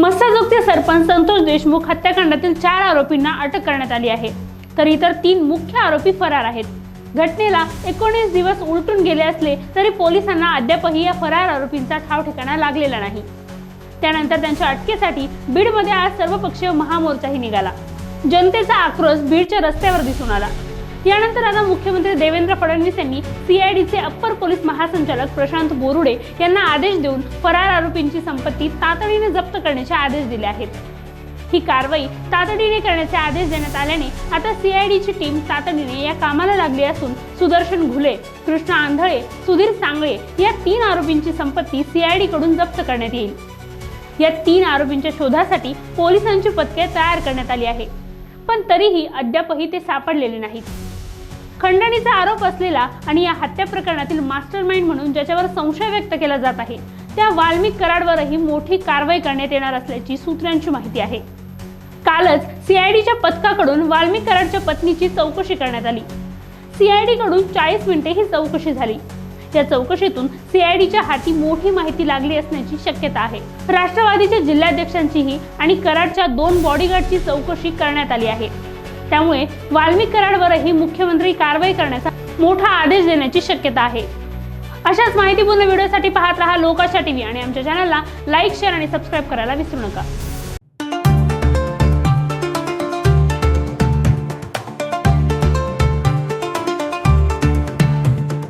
मस्साजोगचे सरपंच संतोष देशमुख हत्याकांडातील चार आरोपींना अटक करण्यात आली आहे. तर इतर तीन मुख्य आरोपी फरार आहेत. घटनेला एकोणीस दिवस उलटून गेले असले तरी पोलिसांना अद्यापही या फरार आरोपींचा ठाव ठिकाणा लागलेला नाही. त्यानंतर त्यांच्या अटकेसाठी बीडमध्ये आज सर्वपक्षीय महामोर्चाही निघाला. जनतेचा आक्रोश बीडच्या रस्त्यावर दिसून आला. यानंतर आता मुख्यमंत्री देवेंद्र फडणवीस यांनी सीआयडीचे अप्पर पोलीस महासंचालक प्रशांत बोरुडे यांना आदेश देऊन फरार आरोपींची संपत्ती तातडीने जप्त करण्याचे आदेश दिले आहेत. ही कारवाई तातडीने करण्याचे आदेश देण्यात आल्याने आता सीआयडीची टीम तातडीने या कामाला लागली असून सुदर्शन घुले कृष्णा आंधळे सुधीर सांगळे या तीन आरोपींची संपत्ती सीआयडी कडून जप्त करण्यात येईल. या तीन आरोपींच्या शोधासाठी पोलिसांची पथके तयार करण्यात आली आहे. पण तरीही अद्यापही ते सापडलेले नाहीत. खंडणीचा आरोप असलेला आणि या हत्या प्रकरणातील मास्टर माइंड म्हणून ज्याच्यावर संशय व्यक्त केला जात आहे त्या वाल्मिक कराडवरही मोठी कारवाई करण्यात येणार असल्याची सूत्रांची माहिती आहे. कालच सीआयडीच्या पथकाकडून वाल्मिक कराडच्या पत्नीची चौकशी करण्यात आली. सीआयडी कडून चाळीस मिनिटे ही चौकशी झाली. या चौकशीतून सीआयडीच्या हाती मोठी माहिती लागली असण्याची शक्यता आहे. राष्ट्रवादीच्या जिल्हाध्यक्षांचीही आणि कराडच्या दोन बॉडीगार्डची चौकशी करण्यात आली आहे. त्यामुळे वाल्मिक कराडवरही मुख्यमंत्री कारवाई करण्याचा मोठा आदेश देण्याची शक्यता आहे. अशाच माहितीपूर्ण व्हिडिओसाठी पाहत रहा लोकाशा टीव्ही आणि आमच्या चॅनलला लाईक शेअर आणि सबस्क्राईब करायला विसरू नका.